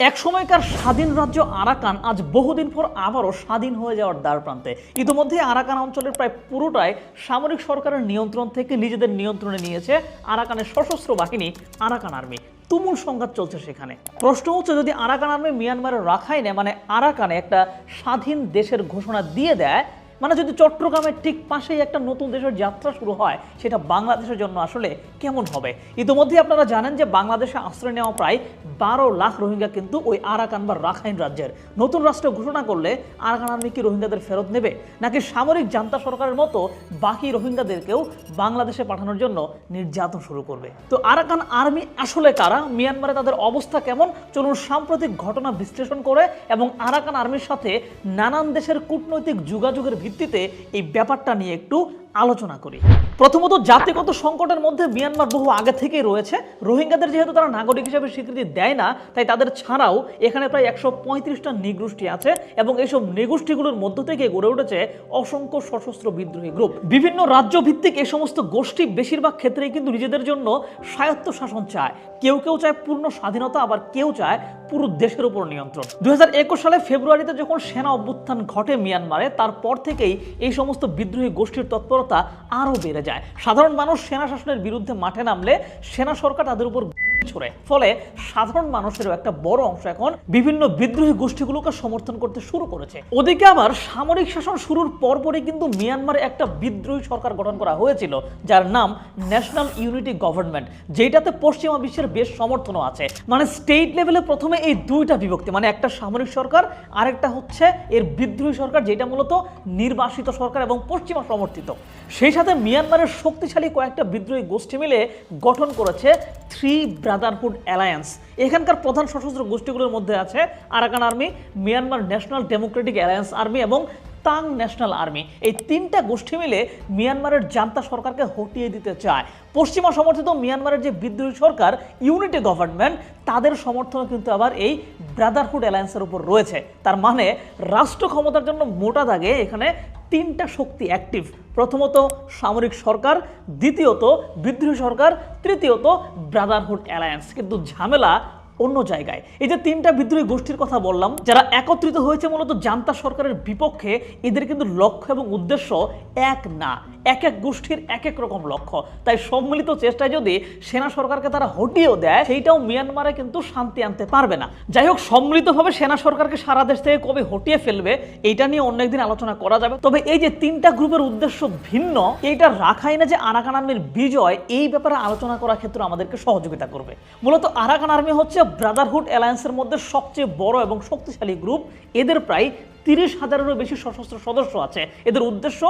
এক সময়কার স্বাধীন রাজ্য আরাকান আজ বহুদিন পর আবারও স্বাধীন হয়ে যাওয়ার দ্বার প্রান্তে। ইতিমধ্যে আরাকান অঞ্চলের প্রায় পুরোটাই সামরিক সরকারের নিয়ন্ত্রণ থেকে নিজেদের নিয়ন্ত্রণে নিয়েছে আরাকানের সশস্ত্র বাহিনী, আরাকান আর্মি। তুমুল সংঘাত চলছে সেখানে। প্রশ্ন হচ্ছে, যদি আরাকান আর্মি মিয়ানমারের রাখাইনে মানে আরাকানে একটা স্বাধীন দেশের ঘোষণা দিয়ে দেয় মানে যদি চট্টগ্রামের ঠিক পাশেই একটা নতুন দেশের যাত্রা শুরু হয়, সেটা বাংলাদেশের জন্য আসলে কেমন হবে? ইতিমধ্যে আপনারা জানেন যে বাংলাদেশে আশ্রয় নেওয়া প্রায় বারো লাখ রোহিঙ্গা কিন্তু ওই আরাকান বা রাখাইন রাজ্যের। নতুন রাষ্ট্র ঘোষণা করলে আরাকান আর্মি কি রোহিঙ্গাদের ফেরত নেবে? নাকি সামরিক জান্তা সরকারের মতো বাকি রোহিঙ্গাদেরকেও বাংলাদেশে পাঠানোর জন্য নির্যাতন শুরু করবে? তো আরাকান আর্মি আসলে কারা? মিয়ানমারে তাদের অবস্থা কেমন? চলুন সাম্প্রতিক ঘটনা বিশ্লেষণ করে এবং আরাকান আর্মির সাথে নানান দেশের কূটনৈতিক যোগাযোগের ভিত্তিতে এই ব্যাপারটা নিয়ে একটু আলোচনা করি। প্রথমত জাতিগত সংকটের মধ্যে মিয়ানমার বহু আগে থেকেই রয়েছে। রোহিঙ্গাদের যেহেতু তারা নাগরিক হিসেবে স্বীকৃতি দেয় না, তাই তাদের ছাড়াও এখানে প্রায় একশো পঁয়ত্রিশটা নৃগোষ্ঠী আছে এবং এইসব নৃগোষ্ঠীগুলোর মধ্য থেকে গড়ে উঠেছে অসংখ্য সশস্ত্র বিদ্রোহী গ্রুপ। বিভিন্ন রাজ্য ভিত্তিক এই সমস্ত গোষ্ঠী বেশিরভাগ ক্ষেত্রেই কিন্তু নিজেদের জন্য স্বায়ত্ত শাসন চায়। কেউ কেউ চায় পূর্ণ স্বাধীনতা, আবার কেউ চায় পুরো দেশের উপর নিয়ন্ত্রণ। দুই হাজার একুশ সালে ফেব্রুয়ারিতে যখন সেনা অভ্যুত্থান ঘটে মিয়ানমারে, তারপর থেকেই এই সমস্ত বিদ্রোহী গোষ্ঠীর তৎপরতা আরও বেড়ে যায়। সাধারণ মানুষ সেনা শাসনের বিরুদ্ধে মাঠে নামলে সেনা সরকার তাদের উপর ছোড়ে। ফলে সাধারণ মানুষেরও একটা বড় অংশ এখন বিভিন্ন বিদ্রোহী গোষ্ঠীগুলোকে সমর্থন করতে শুরু করেছে। ওদিকে আবার সামরিক শাসন শুরুর পরপরই কিন্তু মিয়ানমারে একটা বিদ্রোহী সরকার গঠন করা হয়েছিল, যার নাম ন্যাশনাল ইউনিটি গভর্নমেন্ট যেটাতে পশ্চিমা বিশ্বের বেশ সমর্থনও আছে। মানে স্টেট লেভেলে প্রথমে এই দুইটা বিভক্তি মানে একটা সামরিক সরকার, আরেকটা হচ্ছে এর বিদ্রোহী সরকার যেটা মূলত নির্বাসিত সরকার এবং পশ্চিমা সমর্থিত। সেই সাথে মিয়ানমারের শক্তিশালী কয়েকটা বিদ্রোহী গোষ্ঠী মিলে গঠন করেছে থ্রি ব্রাদারহুড অ্যালায়েন্স। এখানকার প্রধান সশস্ত্র গোষ্ঠীগুলোর মধ্যে আছে Arakan army, Myanmar national democratic alliance army এবং তাং ন্যাশনাল আর্মি। এই তিনটা গোষ্ঠী মিলে মিয়ানমারের জান্তা সরকারকে হটিয়ে দিতে চায়। পশ্চিমা সমর্থিত মিয়ানমারের যে বিদ্রোহী সরকার, ইউনিটি গভর্নমেন্ট, তাদের সমর্থন কিন্তু আবার এই ব্রাদারহুড অ্যালায়েন্সের উপর রয়েছে। তার মানে রাষ্ট্র ক্ষমতার জন্য মোটা দাগে এখানে তিনটা শক্তি অ্যাক্টিভ প্রথমত সামরিক সরকার দ্বিতীয়ত বিদ্রোহী সরকার তৃতীয়ত ব্রাদারহুড অ্যালায়েন্স কিন্তু ঝামেলা অন্য জায়গায়। এই যে তিনটা বিদ্রোহী গোষ্ঠীর কথা বললাম, যারা একত্রিত হয়েছে মূলত জান্তা সরকারের বিপক্ষে, এদের কিন্তু লক্ষ্য এবং উদ্দেশ্য এক না। এক এক গোষ্ঠীর এক এক রকম লক্ষ্য। তাই সম্মিলিত চেষ্টায় যদি সেনা সরকারকে তারা হটিয়েও দেয়, সেইটাও মিয়ানমারে কিন্তু শান্তি আনতে পারবে না। যাই হোক, সম্মিলিতভাবে সেনা সরকারকে সারা দেশ থেকে কবে হটিয়ে ফেলবে, এইটা নিয়ে অন্য একদিন আলোচনা করা যাবে। তবে এই যে তিনটা গ্রুপের উদ্দেশ্য ভিন্ন, এইটা রাখাই না যে আরাকান আর্মির বিজয়, এই ব্যাপারে আলোচনা করার ক্ষেত্রে আমাদেরকে সহযোগিতা করবে। মূলত আরাকান আর্মি হচ্ছে ব্রাদারহুড অ্যালায়েন্সের মধ্যে সবচেয়ে বড় এবং শক্তিশালী গ্রুপ। এদের প্রায় তিরিশ হাজারেরও বেশি সশস্ত্র সদস্য আছে। এদের উদ্দেশ্য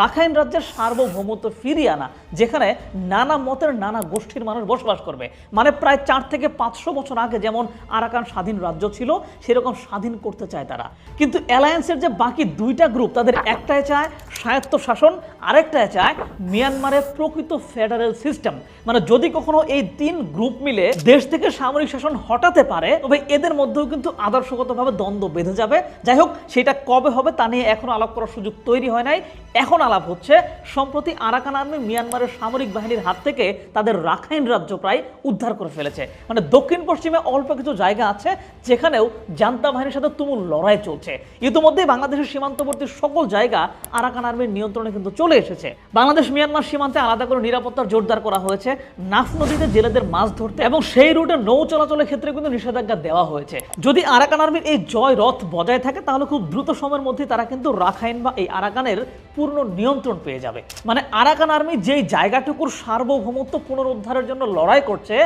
রাখাইন রাজ্যের সার্বভৌমত্ব ফিরিয়ে আনা, যেখানে নানা মতের নানা গোষ্ঠীর মানুষ বসবাস করবে। মানে প্রায় চার থেকে পাঁচশো বছর আগে যেমন আরাকান স্বাধীন রাজ্য ছিল, সেরকম স্বাধীন করতে চায় তারা। কিন্তু অ্যালায়েন্সের যে বাকি দুইটা গ্রুপ, তাদের একটাই চায় স্বায়ত্ত শাসন আরেকটায় চায় মিয়ানমারের প্রকৃত ফেডারেল সিস্টেম। মানে যদি কখনো এই তিন গ্রুপ মিলে দেশ থেকে সামরিক শাসন হটাতে পারে, তবে এদের মধ্যেও কিন্তু আদর্শগতভাবে দ্বন্দ্ব বেঁধে যাবে। যাই হোক সেটা কবে হবে তা নিয়ে এখনও আলাপ করার সুযোগ তৈরি হয় নাই। এখন আলাপ হচ্ছে, সম্প্রতি আরাকান আর্মি মিয়ানমারের সামরিক বাহিনীর হাত থেকে তাদের রাখাইন রাজ্য প্রায় উদ্ধার করে ফেলেছে। মানে দক্ষিণ পশ্চিমে অল্প কিছু জায়গা আছে, যেখানেও জান্তা বাহিনীর সাথে তুমুল লড়াই চলছে। ইতিমধ্যে বাংলাদেশের সীমান্তবর্তী সকল জায়গা আরাকান আর্মির নিয়ন্ত্রণে কিন্তু চলে এসেছে। বাংলাদেশ মিয়ানমার সীমান্তে আলাদা করে নিরাপত্তা জোরদার করা হয়েছে, নাফ নদীতে জেলেদের মাছ ধরতে এবং সেই রুটে নৌ চলাচলের ক্ষেত্রে কিন্তু নিষেধাজ্ঞা দেওয়া হয়েছে। যদি আরাকান আর্মির এই জয় রথ বজায় থাকে, তাহলে খুব দ্রুত সময়ের মধ্যে তারা কিন্তু রাখাইন বা এই আরাকানের পূর্ণ নিয়ন্ত্রণ পেয়ে যাবে। মানে আরাকান আর্মি যেই জায়গাটুকুর সার্বভৌমত্ব পুনরুদ্ধারের জন্য লড়াই করছে,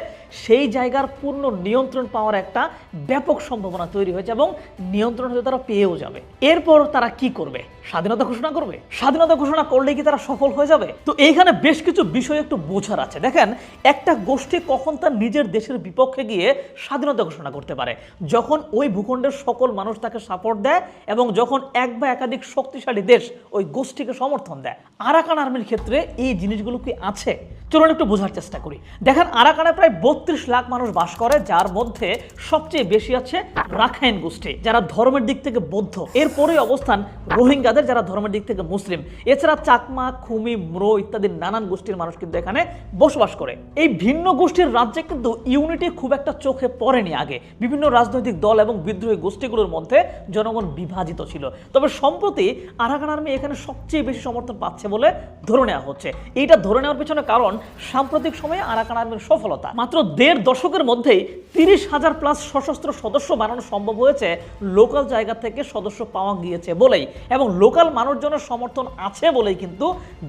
সেই জায়গার পূর্ণ নিয়ন্ত্রণ পাওয়ার একটা ব্যাপক সম্ভাবনা তৈরি হয়েছে এবং নিয়ন্ত্রণ হয়তো তারা পেয়েও যাবে। এরপর তারা কি করবে? স্বাধীনতা ঘোষণা করবে? স্বাধীনতা ঘোষণা করলে কি তারা সফল হয়ে যাবে? তো এইখানে বেশ কিছু বিষয় একটু বোঝার আছে। দেখেন, একটা গোষ্ঠী কখন তার নিজের দেশের বিপক্ষে গিয়ে স্বাধীনতা ঘোষণা করতে পারে? যখন ওই ভূখণ্ডের সকল মানুষ তাকে সাপোর্ট দেয় এবং যখন এক বা একাধিক শক্তিশালী দেশ ওই গোষ্ঠীকে সমর্থন দেয়। আরাকান আর্মির ক্ষেত্রে এই জিনিসগুলো কি আছে? চলুন একটু বোঝার চেষ্টা করি। দেখেন, আরাকানে প্রায় বত্রিশ লাখ মানুষ বাস করে, যার মধ্যে সবচেয়ে বেশি আছে রাখাইন গোষ্ঠী, যারা ধর্মের দিক থেকে বৌদ্ধ। এরপরে অবস্থান রোহিঙ্গাদের যারা ধর্মের দিক থেকে মুসলিম, এছাড়া চাকমা, খুমি, ম্রো ইত্যাদি নানান গোষ্ঠীর মানুষ কিন্তু এখানে বসবাস করে। এই ভিন্ন গোষ্ঠীর রাজ্যে কিন্তু ইউনিটি খুব একটা চোখে পড়েনি আগে। বিভিন্ন রাজনৈতিক দল এবং বিদ্রোহী গোষ্ঠীগুলোর মধ্যে জনগণ বিভাজিত ছিল। তবে সম্প্রতি আরাকান আর্মি এখানে সবচেয়ে বেশি সমর্থন পাচ্ছে বলে ধরে নেওয়া হচ্ছে। এইটা ধরে নেওয়ার পেছনে কারণ, সাম্প্রতিক সময়ে আরাকান আর্মির সফলতা। মাত্র দেড় দশকের মধ্যেই তিরিশ হাজার প্লাস সশস্ত্র সদস্য বানানো সম্ভব হয়েছে, লোকাল জায়গা থেকে সদস্য পাওয়া গিয়েছে বলেই। এবং লোকাল মানুষজনের সমর্থন আছে বলেই কিন্তু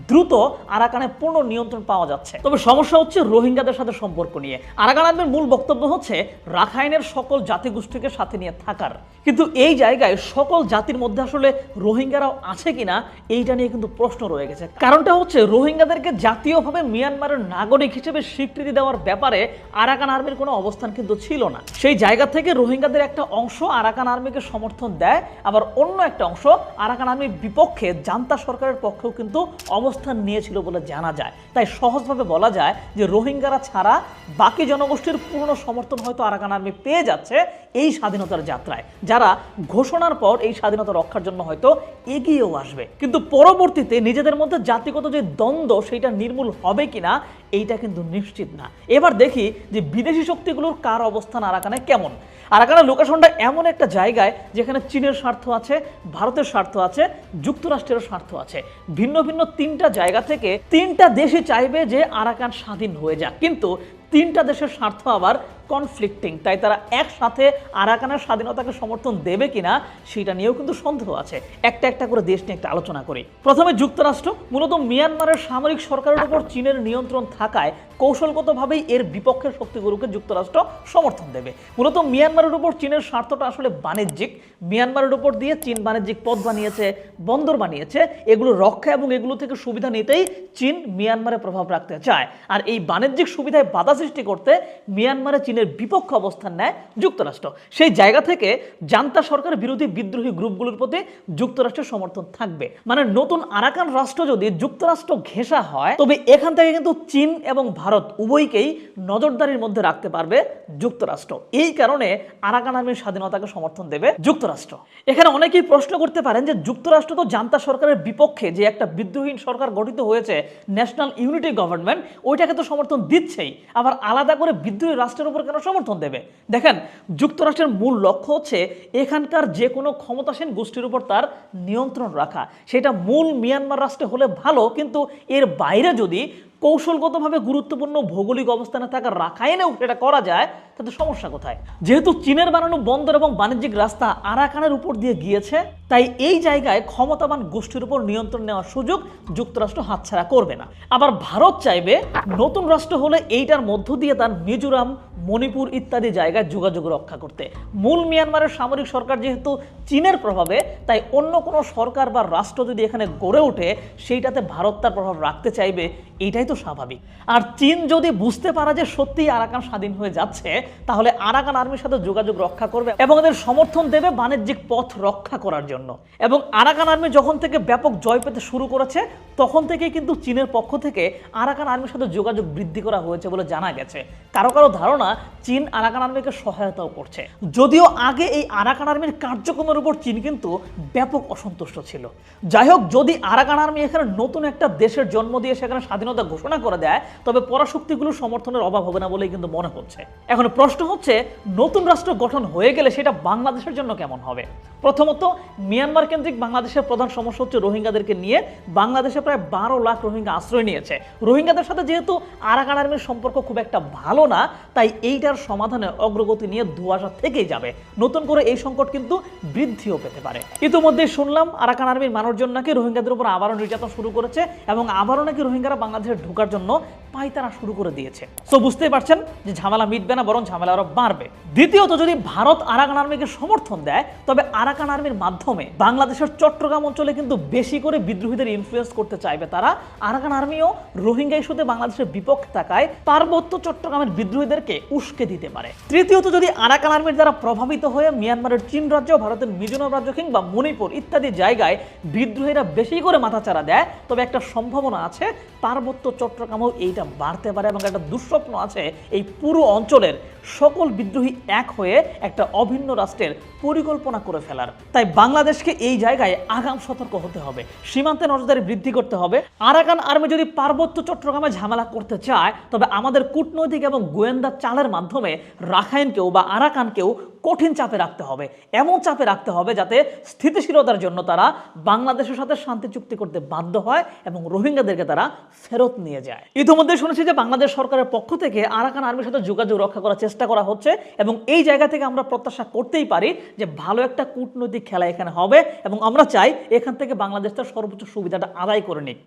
দ্রুত আরাকানে পূর্ণ নিয়ন্ত্রণ পাওয়া যাচ্ছে। তবে সমস্যা হচ্ছে রোহিঙ্গাদের সাথে সম্পর্ক নিয়ে। আরাকান আর্মির মূল বক্তব্য হচ্ছে রাখাইনের সকল জাতিগোষ্ঠীকে সাথে নিয়ে থাকার। কিন্তু এই জায়গায় সকল জাতির মধ্যে আসলে রোহিঙ্গারাও আছে কিনা, এইটা নিয়ে কিন্তু প্রশ্ন রয়ে গেছে। কারণটা হচ্ছে রোহিঙ্গাদেরকে জাতীয়ভাবে মিয়ানমারের নাগরিক হিসেবে স্বীকৃতি দেওয়ার ব্যাপারে আরাকান আর্মির কোনো অবস্থান কিন্তু ছিল না। সেই জায়গা থেকে রোহিঙ্গাদের একটা অংশ আরাকান আর্মিকে সমর্থন দেয়, আবার অন্য একটা অংশ আরাকান আর্মির বিপক্ষে জান্তা সরকারের পক্ষেও কিন্তু অবস্থান নিয়েছিল বলে জানা যায়। তাই সহজভাবে বলা যায় যে রোহিঙ্গারা ছাড়া বাকি জনগোষ্ঠীর পূর্ণ সমর্থন হয়তো আরাকান আর্মি পেয়ে যাচ্ছে এই স্বাধীনতার যাত্রায়। যারা ঘোষণার পর এই স্বাধীনতা রক্ষার জন্য হয়তো এগিয়েও আসবে। কিন্তু পরবর্তীতে নিজেদের মধ্যে জাতিগত যে দ্বন্দ্ব সেটা নির্মূল হবে কিনা, এইটা কিন্তু নিশ্চিত না। এবার দেখি যে বিদেশি শক্তিগুলোর কার অবস্থান আরাকানে কেমন? আরাকানের লোকেশনটা এমন একটা জায়গায় যেখানে চীনের স্বার্থ আছে, ভারতের স্বার্থ আছে যুক্তরাষ্ট্রের স্বার্থ আছে। ভিন্ন ভিন্ন তিনটা জায়গা থেকে তিনটা দেশই চাইবে যে আরাকান স্বাধীন হয়ে যাক। কিন্তু তিনটা দেশের স্বার্থ আবার কনফ্লিক্টিং তাই তারা একসাথে আরাকানের স্বাধীনতাকে সমর্থন দেবে কিনা সেটা নিয়েও কিন্তু সন্দেহ আছে। একটা একটা করে দেশ নিয়ে একটা আলোচনা করি। প্রথমে যুক্তরাষ্ট্র, মূলত মিয়ানমারের সামরিক সরকারের উপর চীনের নিয়ন্ত্রণ থাকায় কৌশলগতভাবেই এর বিপক্ষের শক্তিগুলোকে যুক্তরাষ্ট্র সমর্থন দেবে। মূলত মিয়ানমারের উপর চীনের স্বার্থটা আসলে বাণিজ্যিক। মিয়ানমারের উপর দিয়ে চীন বাণিজ্যিক পথ বানিয়েছে, বন্দর বানিয়েছে। এগুলো রক্ষা এবং এগুলো থেকে সুবিধা নিতেই চীন মিয়ানমারে প্রভাব রাখতে চায়। আর এই বাণিজ্যিক সুবিধায় বাধা সৃষ্টি করতে মিয়ানমারে চীনের বিপক্ষ অবস্থান নেয় যুক্তরাষ্ট্র। সেই জায়গা থেকে জান্তা সরকার বিরোধী বিদ্রোহী গ্রুপগুলোর প্রতি যুক্তরাষ্ট্রের সমর্থন থাকবে। মানে নতুন আরাকান রাষ্ট্র যদি যুক্তরাষ্ট্র ঘেঁষা হয়, তবে এখান থেকে কিন্তু চীন এবং ভারত উভয়কেই নজরদারির মধ্যে রাখতে পারবে যুক্তরাষ্ট্র। এই কারণে আরাকান আর্মির স্বাধীনতাকে সমর্থন দেবে যুক্তরাষ্ট্র। এখানে অনেকেই প্রশ্ন করতে পারেন যে যুক্তরাষ্ট্র তো জান্তা সরকারের বিপক্ষে যে একটা বিদ্রোহীন সরকার গঠিত হয়েছে, ন্যাশনাল ইউনিটি গভর্নমেন্ট, ওইটাকে তো সমর্থন দিচ্ছেই। আবার আলাদা করে বিদ্রোহী রাষ্ট্রের উপর কেন সমর্থন দেবে। দেখেন, যুক্তরাষ্ট্রের মূল লক্ষ্য হচ্ছে এখানকার যে কোনো ক্ষমতাসীন গোষ্ঠীর উপর তার নিয়ন্ত্রণ রাখা। সেটা মূল মিয়ানমার রাষ্ট্রে হলে ভালো, কিন্তু এর বাইরে যদি কৌশলগতভাবে গুরুত্বপূর্ণ ভৌগোলিক অবস্থানে থাকা রাখাইনেও সেটা করা যায়, তাতে সমস্যা কোথায়? যেহেতু চীনের বানানো বন্দর এবং বাণিজ্যিক রাস্তা আরাকানের উপর দিয়ে গিয়েছে তাই এই জায়গায় ক্ষমতাবান গোষ্ঠীর উপর নিয়ন্ত্রণ নেওয়ার সুযোগ যুক্তরাষ্ট্র হাতছাড়া করবে না। আবার ভারত চাইবে নতুন রাষ্ট্র হলে এইটার মধ্য দিয়ে তার মিজোরাম, মণিপুর ইত্যাদি জায়গায় যোগাযোগ রক্ষা করতে। মূল মিয়ানমারের সামরিক সরকার যেহেতু চীনের প্রভাবে, তাই অন্য কোনো সরকার বা রাষ্ট্র যদি এখানে গড়ে ওঠে, সেইটাতে ভারত তার প্রভাব রাখতে চাইবে, এটাই তো স্বাভাবিক। আর চীন যদি বুঝতে পারা যে সত্যি আরাকান স্বাধীন হয়ে যাচ্ছে, তাহলে আরাকান আর্মির সাথে যোগাযোগ রক্ষা করবে এবং এদের সমর্থন দেবে বাণিজ্যিক পথ রক্ষা করার জন্য। এবং আরাকান আর্মি যখন থেকে ব্যাপক জয় পেতে শুরু করেছে, তখন থেকে কিন্তু চীনের পক্ষ থেকে আরাকান আর্মির সাথে যোগাযোগ বৃদ্ধি করা হয়েছে বলে জানা গেছে। কারও কারও ধারণা, চীন আরাকান আর্মিকে সহায়তাও করছে। যদিও আগে এই আরাকান আর্মির কার্যক্রমের উপর চীন কিন্তু ব্যাপক অসন্তুষ্ট ছিল। যাই হোক, যদি আরাকান আর্মি এখানে নতুন একটা দেশের জন্ম দিয়ে সেখানে স্বাধীনতা ঘোষণা করে দেয়, তবে পরাশক্তিগুলোর সমর্থনের অভাব হবে না বলেই কিন্তু মনে হচ্ছে। এখন প্রশ্ন হচ্ছে, নতুন রাষ্ট্র গঠন হয়ে গেলে সেটা বাংলাদেশের জন্য কেমন হবে? প্রথমত মিয়ানমার কেন্দ্রিক বাংলাদেশের প্রধান সমস্যা হচ্ছে রোহিঙ্গাদেরকে নিয়ে। বাংলাদেশে প্রায় বারো লাখ রোহিঙ্গা আশ্রয় নিয়েছে। রোহিঙ্গাদের সাথে যেহেতু আরাকান আর্মির সম্পর্ক খুব একটা ভালো না, তাই এইটার সমাধানে অগ্রগতি নিয়ে ধোয়াশা থেকেই যাবে। নতুন করে এই সংকট কিন্তু বৃদ্ধিও পেতে পারে। ইতিমধ্যে শুনলাম আরাকান আর্মির মানুষজন নাকি রোহিঙ্গাদের উপর আবারও নির্যাতন শুরু করেছে এবং আবারও নাকি রোহিঙ্গারা বাংলাদেশে ঢোকার জন্য পায়তারা শুরু করে দিয়েছে। তো বুঝতেই পারছেন যে ঝামেলা মিটবে না, বরং ঝামেলা আরও বাড়বে। দ্বিতীয়ত, যদি ভারত আরাকান আর্মিকে সমর্থন দেয়, তবে আরাকান আর্মির মাধ্যমে মাধ্যমে বাংলাদেশের চট্টগ্রাম অঞ্চলে কিন্তু বেশি করে বিদ্রোহীদের ইনফ্লুয়েন্স করতে চাইবে তারা। আরাকান আর্মিও রোহিঙ্গা ইস্যুতে বাংলাদেশের বিপক্ষে থাকায় পার্বত্য চট্টগ্রামের বিদ্রোহীদেরকে উস্কে দিতে পারে। তৃতীয়ত, যদি আরাকান আর্মির দ্বারা প্রভাবিত হয়ে মিয়ানমারের চীন রাজ্য, ভারতের মিজোরাম রাজ্য কিংবা মণিপুর ইত্যাদি জায়গায় বিদ্রোহীরা বেশি করে মাথাচাড়া দেয়, তবে একটা সম্ভাবনা আছে পার্বত্য চট্টগ্রামেও এইটা বাড়তে পারে এবং একটা দুঃস্বপ্ন আছে এই পুরো অঞ্চলের সকল বিদ্রোহী এক হয়ে একটা অভিন্ন রাষ্ট্রের পরিকল্পনা করে ফেলার। তাই বাংলাদেশকে এই জায়গায় আগাম সতর্ক হতে হবে, সীমান্তে নজরদারি বৃদ্ধি করতে হবে। আরাকান আর্মি যদি পার্বত্য চট্টগ্রামে ঝামেলা করতে চায়, তবে আমাদের কূটনৈতিক এবং গোয়েন্দা চালের মাধ্যমে রাখাইনকেও বা আরাকানকেও কঠিন চাপে রাখতে হবে। এমন চাপে রাখতে হবে যাতে স্থিতিশীলতার জন্য তারা বাংলাদেশের সাথে শান্তি চুক্তি করতে বাধ্য হয় এবং রোহিঙ্গাদেরকে তারা ফেরত নিয়ে যায়। ইতিমধ্যে শুনেছি যে বাংলাদেশ সরকারের পক্ষ থেকে আরাকান আর্মির সাথে যোগাযোগ রক্ষা করার চেষ্টা করা হচ্ছে এবং এই জায়গা থেকে আমরা প্রত্যাশা করতেই পারি যে ভালো একটা কূটনৈতিক খেলা এখানে হবে এবং আমরা চাই এখান থেকে বাংলাদেশ তার সর্বোচ্চ সুবিধাটা আদায় করে নিক।